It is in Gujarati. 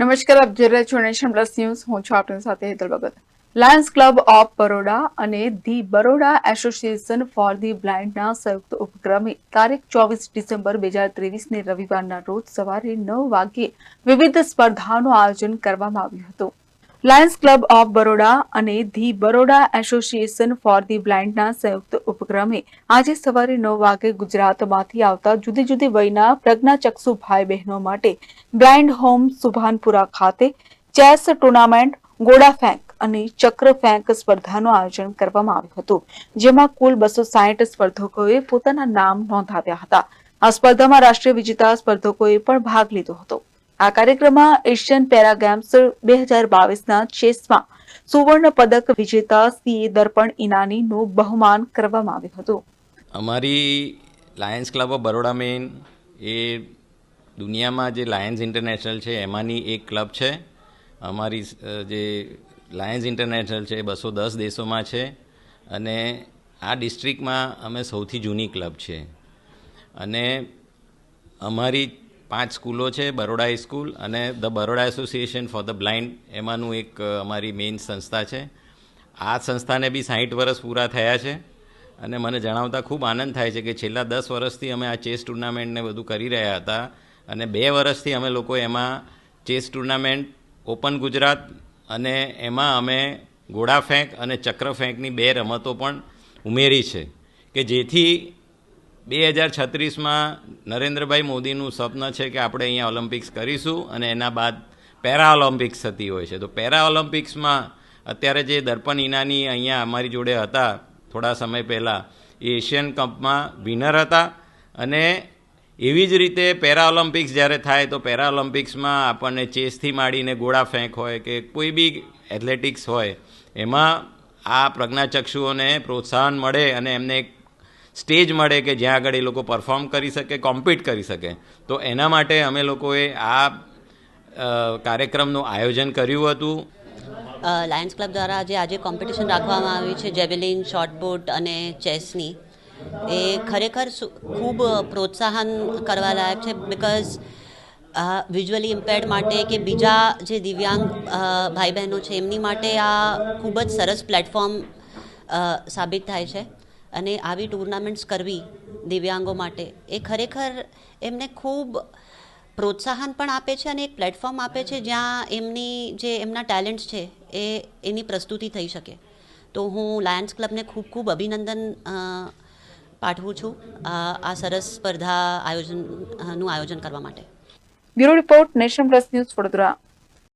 નમસ્કાર, આપ જોઈ રહ્યા છો નેશન પ્લસ ન્યૂઝ. હું છું આપની સાથે Hetal Bhagat. Lions Club of Baroda અને the Baroda Association for the બ્લાઇન્ડના સંયુક્ત ઉપક્રમે તારીખ ચોવીસ ડિસેમ્બર બે હજાર ત્રેવીસને રવિવારના રોજ સવારે નવ વાગ્યે વિવિધ સ્પર્ધાનું આયોજન કરવામાં આવ્યું હતું. લાયન્સ ક્લબ ઓફ બરોડા અને the Baroda Association for the બ્લાઇન્ડના સંયુક્ત ઉપક્રમે આજે સવારે નવ વાગે ગુજરાતમાંથી આવતા જુદી જુદી વયના પ્રજ્ઞાચક્ષુ ભાઈ બહેનો માટે બ્લાઇન્ડ હોમ સુભાનપુરા ખાતે ચેસ ટુર્નામેન્ટ, ગોળા ફેંક અને ચક્ર ફેંક સ્પર્ધાનું આયોજન કરવામાં આવ્યું હતું, જેમાં કુલ બસો સાહીઠ સ્પર્ધકોએ પોતાના નામ નોંધાવ્યા હતા. આ સ્પર્ધામાં રાષ્ટ્રીય વિજેતા સ્પર્ધકોએ પણ ભાગ લીધો હતો. આ કાર્યક્રમમાં એશિયન પેરા ગેમ્સ બે હજાર બાવીસના ચેસમાં સુવર્ણ પદક વિજેતા સીએ દર્પણ ઇનાનીનું બહુમાન કરવામાં આવ્યું હતું. અમારી લાયન્સ ક્લબ ઓફ બરોડા મેન એ દુનિયામાં જે લાયન્સ ઇન્ટરનેશનલ છે, એમાંની એક ક્લબ છે. અમારી જે લાયન્સ ઇન્ટરનેશનલ છે એ બસો દસ દેશોમાં છે અને આ ડિસ્ટ્રિક્ટમાં અમે સૌથી જૂની ક્લબ છે. અને અમારી પાંચ સ્કૂલો છે, બરોડા હાઈસ્કૂલ અને the Baroda Association for the Blind એમાંનું એક અમારી મેઇન સંસ્થા છે. આ સંસ્થાને બી સાહીઠ વર્ષ પૂરા થયા છે અને મને જણાવતા ખૂબ આનંદ થાય છે કે છેલ્લા દસ વર્ષથી અમે આ ચેસ ટુર્નામેન્ટને બધું કરી રહ્યા હતા અને બે વર્ષથી અમે લોકો એમાં ચેસ ટુર્નામેન્ટ ઓપન ગુજરાત અને એમાં અમે ઘોડા ફેંક અને ચક્ર ફેંકની બે રમતો પણ ઉમેરી છે કે જેથી બે હજાર છત્રીસમાં નરેન્દ્રભાઈ મોદીનું સ્વપ્ન છે કે આપણે અહીંયા ઓલિમ્પિક્સ કરીશું અને એના બાદ પેરા ઓલિમ્પિક્સ થતી હોય છે. તો પેરા ઓલિમ્પિક્સમાં અત્યારે જે દર્પણ ઈનાની અહીંયા અમારી જોડે હતા, થોડા સમય પહેલાં, એ એશિયન કપમાં વિનર હતા અને એવી જ રીતે પેરા ઓલિમ્પિક્સ જ્યારે થાય તો પેરા ઓલિમ્પિક્સમાં આપણને ચેસથી માંડીને ગોળા ફેંક હોય કે કોઈ બી એથ્લેટિક્સ હોય, એમાં આ પ્રજ્ઞાચક્ષુઓને પ્રોત્સાહન મળે અને એમને એક સ્ટેજ મળે કે જ્યાં આગળ એ લોકો પરફોર્મ કરી શકે, કોમ્પિટ કરી શકે. તો એના માટે અમે લોકોએ આ કાર્યક્રમનું આયોજન કર્યું હતું. લાયન્સ ક્લબ દ્વારા જે આજે કોમ્પિટિશન રાખવામાં આવી છે જેવેલિન શોર્ટપુટ અને ચેસની એ ખરેખર ખૂબ પ્રોત્સાહન કરવા લાયક છે બિકોઝ વિઝ્યુઅલી ઇમ્પેર્ડ માટે કે બીજા જે દિવ્યાંગ ભાઈ બહેનો છે, એમની માટે આ ખૂબ જ સરસ પ્લેટફોર્મ સાબિત થાય છે. અને આવી ટુર્નામેન્ટ્સ કરવી દિવ્યાંગો માટે, એ ખરેખર એમને ખૂબ પ્રોત્સાહન પણ આપે છે અને એક પ્લેટફોર્મ આપે છે જ્યાં એમની જે એમના ટેલેન્ટ્સ છે, એ એની પ્રસ્તુતિ થઈ શકે. તો હું લાયન્સ ક્લબને ખૂબ ખૂબ અભિનંદન પાઠવું છું આ સરસ સ્પર્ધા આયોજનનું આયોજન કરવા માટે. Bureau report Nation Plus News Vadodara.